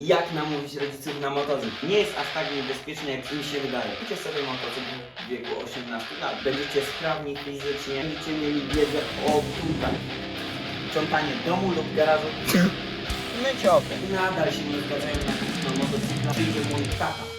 Jak namówić rodziców na motocykl? Nie jest aż tak niebezpieczny, jak im się wydaje. Kupicie sobie motocykl w wieku 18 lat. Będziecie sprawni fizycznie, będziecie mieli wiedzę o tutaj. Sprzątanie domu lub garażu. Mycie okien. Nadal się nie zgadzają na kupno motocykla. Przyjdzie mój tata.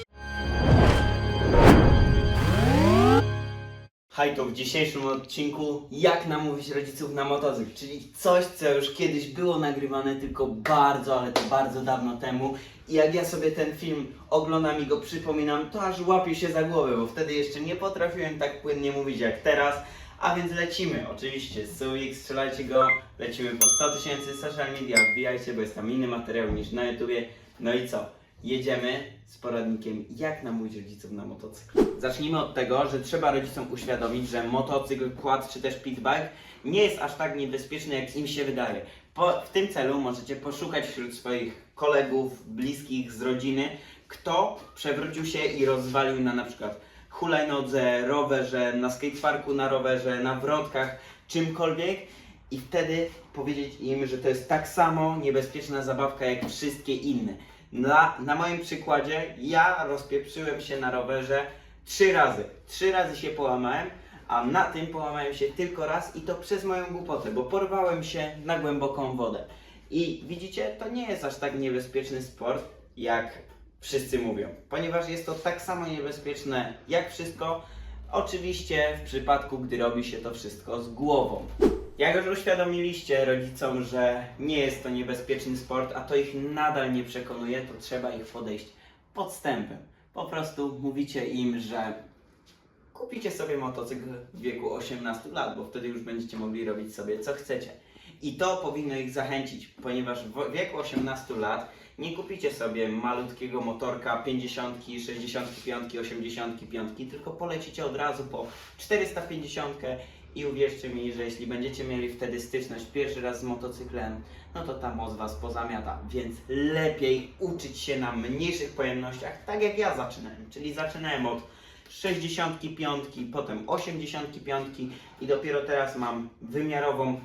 Hej, to w dzisiejszym odcinku jak namówić rodziców na motocykl, czyli coś, co już kiedyś było nagrywane, tylko bardzo, ale to bardzo dawno temu. I jak ja sobie ten film oglądam i go przypominam, to aż łapię się za głowę, bo wtedy jeszcze nie potrafiłem tak płynnie mówić jak teraz. A więc lecimy, oczywiście, Suwik, strzelajcie go, lecimy po 100 tysięcy social media, wbijajcie, bo jest tam inny materiał niż na YouTubie. No i co? Jedziemy z poradnikiem, jak namówić rodziców na motocykl. Zacznijmy od tego, że trzeba rodzicom uświadomić, że motocykl, quad czy też pitbike nie jest aż tak niebezpieczny, jak im się wydaje. Po, w tym celu możecie poszukać wśród swoich kolegów, bliskich z rodziny, kto przewrócił się i rozwalił na na przykład hulajnodze, rowerze, na skateparku na rowerze, na wrotkach, czymkolwiek i wtedy powiedzieć im, że to jest tak samo niebezpieczna zabawka jak wszystkie inne. Na, na moim przykładzie ja rozpieprzyłem się na rowerze trzy razy. Trzy razy się połamałem, a na tym połamałem się tylko raz i to przez moją głupotę, bo porwałem się na głęboką wodę. I widzicie, to nie jest aż tak niebezpieczny sport, jak wszyscy mówią, ponieważ jest to tak samo niebezpieczne jak wszystko, oczywiście w przypadku, gdy robi się to wszystko z głową. Jak już uświadomiliście rodzicom, że nie jest to niebezpieczny sport, a to ich nadal nie przekonuje, to trzeba ich podejść podstępem. Po prostu mówicie im, że kupicie sobie motocykl w wieku 18 lat, bo wtedy już będziecie mogli robić sobie co chcecie. I to powinno ich zachęcić, ponieważ w wieku 18 lat nie kupicie sobie malutkiego motorka 50, 65, 85, tylko polecicie od razu po 450 i uwierzcie mi, że jeśli będziecie mieli wtedy styczność pierwszy raz z motocyklem, no to ta moc Was pozamiata, więc lepiej uczyć się na mniejszych pojemnościach, tak jak ja zaczynałem, czyli zaczynałem od 65, potem 85 i dopiero teraz mam wymiarową,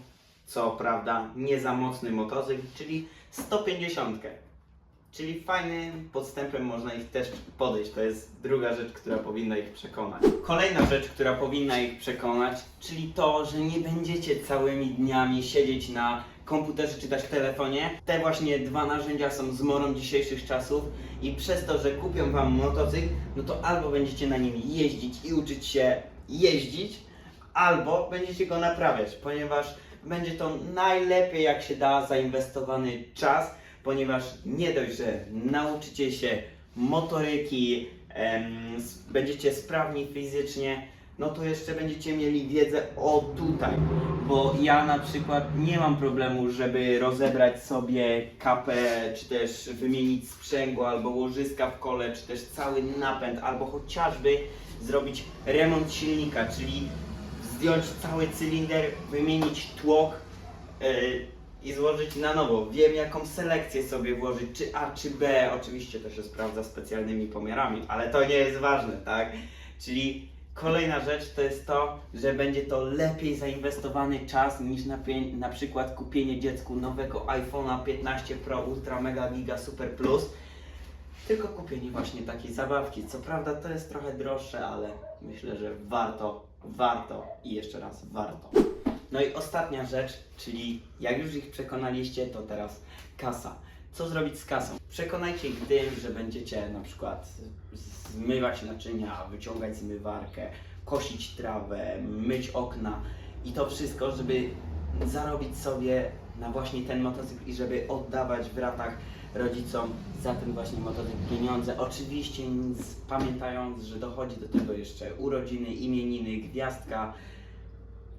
co prawda nie za mocny motocykl, czyli 150. Czyli fajnym podstępem można ich też podejść. To jest druga rzecz, która powinna ich przekonać. Kolejna rzecz, która powinna ich przekonać, czyli to, że nie będziecie całymi dniami siedzieć na komputerze czy też telefonie. Te właśnie dwa narzędzia są zmorą dzisiejszych czasów i przez to, że kupią wam motocykl, no to albo będziecie na nim jeździć i uczyć się jeździć, albo będziecie go naprawiać, ponieważ będzie to najlepiej jak się da zainwestowany czas, ponieważ nie dość, że nauczycie się motoryki, em, będziecie sprawni fizycznie, no to jeszcze będziecie mieli wiedzę o tutaj, bo ja na przykład nie mam problemu, żeby rozebrać sobie kapę, czy też wymienić sprzęgło, albo łożyska w kole, czy też cały napęd, albo chociażby zrobić remont silnika, czyli zdjąć cały cylinder, wymienić tłok yy, i złożyć na nowo. Wiem jaką selekcję sobie włożyć, czy A, czy B. Oczywiście to się sprawdza specjalnymi pomiarami, ale to nie jest ważne, tak? Czyli kolejna rzecz to jest to, że będzie to lepiej zainwestowany czas niż na, na przykład kupienie dziecku nowego iPhone'a 15 Pro Ultra Mega Giga Super Plus. Tylko kupienie właśnie takiej zabawki. Co prawda to jest trochę droższe, ale myślę, że warto, warto i jeszcze raz warto. No i ostatnia rzecz, czyli jak już ich przekonaliście, to teraz kasa. Co zrobić z kasą? Przekonajcie ich tym, że będziecie na przykład zmywać naczynia, wyciągać zmywarkę, kosić trawę, myć okna i to wszystko, żeby zarobić sobie na właśnie ten motocykl i żeby oddawać w ratach rodzicom za ten właśnie motocykl pieniądze. Oczywiście pamiętając, że dochodzi do tego jeszcze urodziny, imieniny, gwiazdka,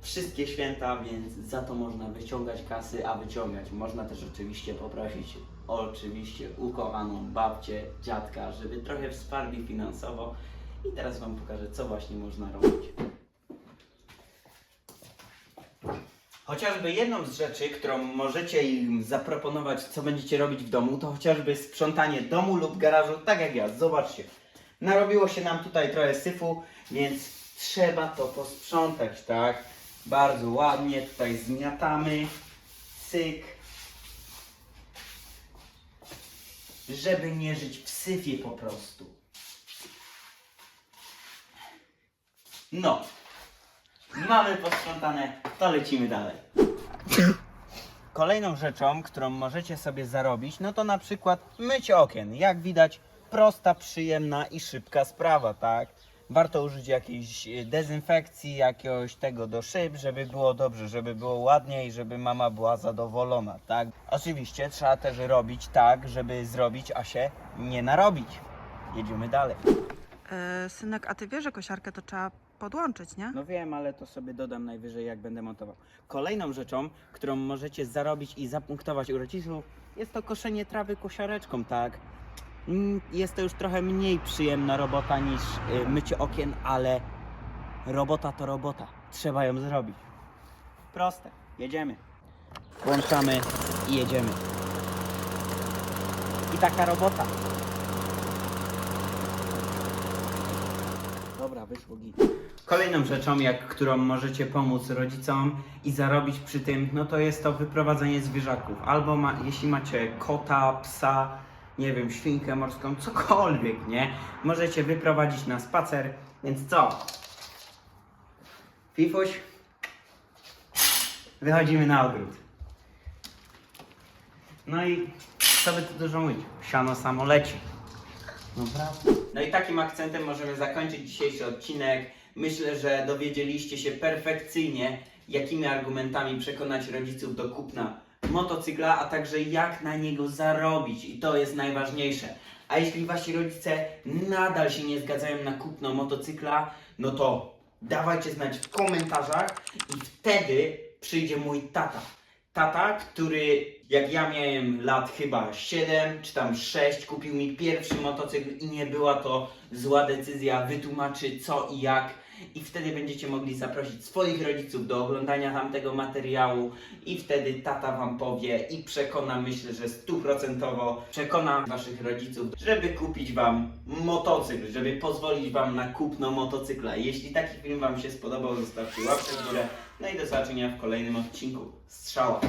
wszystkie święta, więc za to można wyciągać kasy, a wyciągać można też oczywiście poprosić oczywiście ukochaną babcię, dziadka, żeby trochę wsparli finansowo i teraz Wam pokażę, co właśnie można robić. Chociażby jedną z rzeczy, którą możecie im zaproponować, co będziecie robić w domu, to chociażby sprzątanie domu lub garażu, tak jak ja. Zobaczcie, narobiło się nam tutaj trochę syfu, więc trzeba to posprzątać, tak? Bardzo ładnie tutaj zmiatamy, cyk. żeby nie żyć w syfie po prostu. No. Mamy posprzątane, to lecimy dalej. Kolejną rzeczą, którą możecie sobie zarobić, no to na przykład mycie okien. Jak widać, prosta, przyjemna i szybka sprawa, tak? Warto użyć jakiejś e, dezynfekcji, jakiegoś tego do szyb, żeby było dobrze, żeby było ładnie i żeby mama była zadowolona, tak? Oczywiście trzeba też robić tak, żeby zrobić, a się nie narobić. Jedziemy dalej. E, synek, a ty wiesz, że kosiarkę to trzeba podłączyć, nie? No wiem, ale to sobie dodam najwyżej, jak będę montował. Kolejną rzeczą, którą możecie zarobić i zapunktować u rodziców, jest to koszenie trawy kosiareczką, tak? Mm, Jest to już trochę mniej przyjemna robota niż y, mycie okien, ale robota to robota. Trzeba ją zrobić. Proste. Jedziemy. Włączamy i jedziemy. I taka robota. Dobra, wyszło git. Kolejną rzeczą, jak, którą możecie pomóc rodzicom i zarobić przy tym, no to jest to wyprowadzenie zwierzaków. Albo ma, jeśli macie kota, psa, nie wiem, świnkę morską, cokolwiek, nie? Możecie wyprowadzić na spacer, więc co? Fifuś, wychodzimy na ogród. No i co by tu dużo mówić? Siano samo leci. Dobra. No i takim akcentem możemy zakończyć dzisiejszy odcinek. Myślę, że dowiedzieliście się perfekcyjnie, jakimi argumentami przekonać rodziców do kupna motocykla, a także jak na niego zarobić. I to jest najważniejsze. A jeśli wasi rodzice nadal się nie zgadzają na kupno motocykla, no to dawajcie znać w komentarzach i wtedy przyjdzie mój tata. Tata, który jak ja miałem lat chyba 7 czy tam 6, kupił mi pierwszy motocykl i nie była to zła decyzja, wytłumaczy co i jak. I wtedy będziecie mogli zaprosić swoich rodziców do oglądania tamtego materiału i wtedy tata wam powie i przekona, myślę, że stuprocentowo przekona waszych rodziców, żeby kupić wam motocykl, żeby pozwolić wam na kupno motocykla. Jeśli taki film wam się spodobał, zostawcie łapkę w górę. No i do zobaczenia w kolejnym odcinku. Strzała!